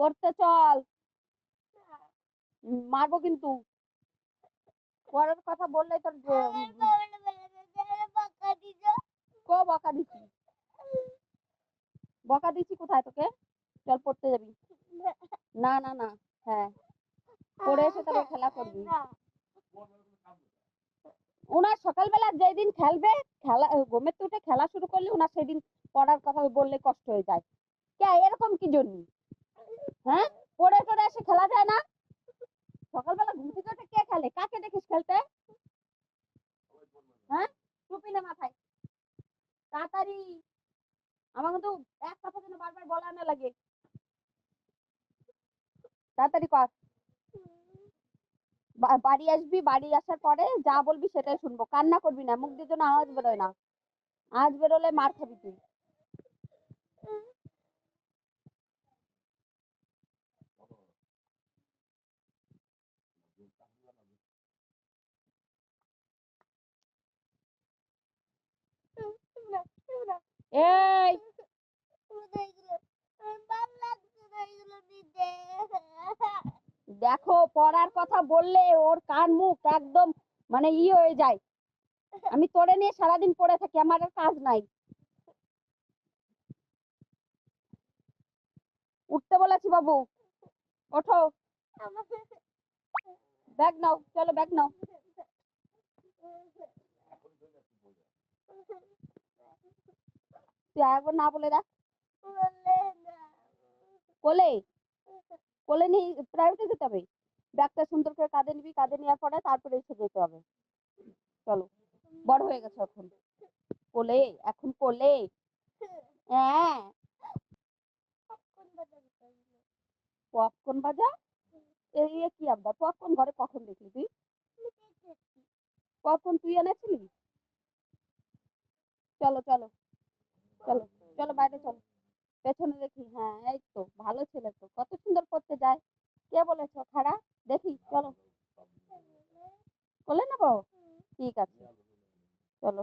পড়তে চল। মারবো কিন্তু। পরের কথা বললে তোর বকা দিছি বকা দিছি কোথায় তোকে? চল পড়তে যাবি। না না না হ্যাঁ। পড়ে এসে তবে খেলা করবি। ওনার সকালবেলা যেদিন খেলবে, খেলা, ঘুমের থেকে খেলা শুরু করলে ওনার সেদিন পড়ার কথা বললে কষ্ট হয়ে যায়। কে, এরকম কি জন্য? হ্যাঁ? পড়ে টড়ে এসে খেলা যায় না? সকালবেলা ঘুম থেকে উঠে কে খেলে? কাকে দেখিস খেলতে? হ্যাঁ? টুপি নে মাথায়। তাড়াতাড়ি। আমার কিন্তু এক কথা বারবার বলা না লাগে। তাড়াতাড়ি কর। বাড়ি আসবি, বাড়ি আসার পরে যা বলবি সেটাই শুনব। কান্না করবি না, মুখ দিয়ে যেন আওয়াজ বেরোয় না। আওয়াজ বেরোলে মার খাবি তুই। দেখো, পড়ার কথা বললে ওর কান মুখ একদম মানে ই হয়ে যায়। আমি তোরে নিয়ে সারাদিন পড়ে থাকি, আমার আর কাজ নাই। উঠতে বলেছি বাবু, ওঠো। ব্যাগ নাও, চলো ব্যাগ নাও। তুই একবার না বলে দেখ। কোলে? কোলে নিয়ে প্রাইভেটে যেতে হবে। ব্যাগটা সুন্দর করে কাঁধে নিবি, কাঁধে নেওয়ার পরে তারপরে এসে যেতে হবে। চলো, বড় হয়ে গেছে এখন। কোলে এখন কোলে। হ্যাঁ। পপকর্ন বাজা এই এ কি আবদা পপকর্ন ঘরে কখন দেখলি তুই? পপকর্ন তুই এনেছিলি? চলো চলো চলো চলো বাইরে চলো। পেছনে দেখি হ্যাঁ এই তো, ভালো ছেলে তো, কত সুন্দর করতে যায়। কে বলেছ খারাপ দেখি, চলো। কোলে নেব? ঠিক আছে, চলো।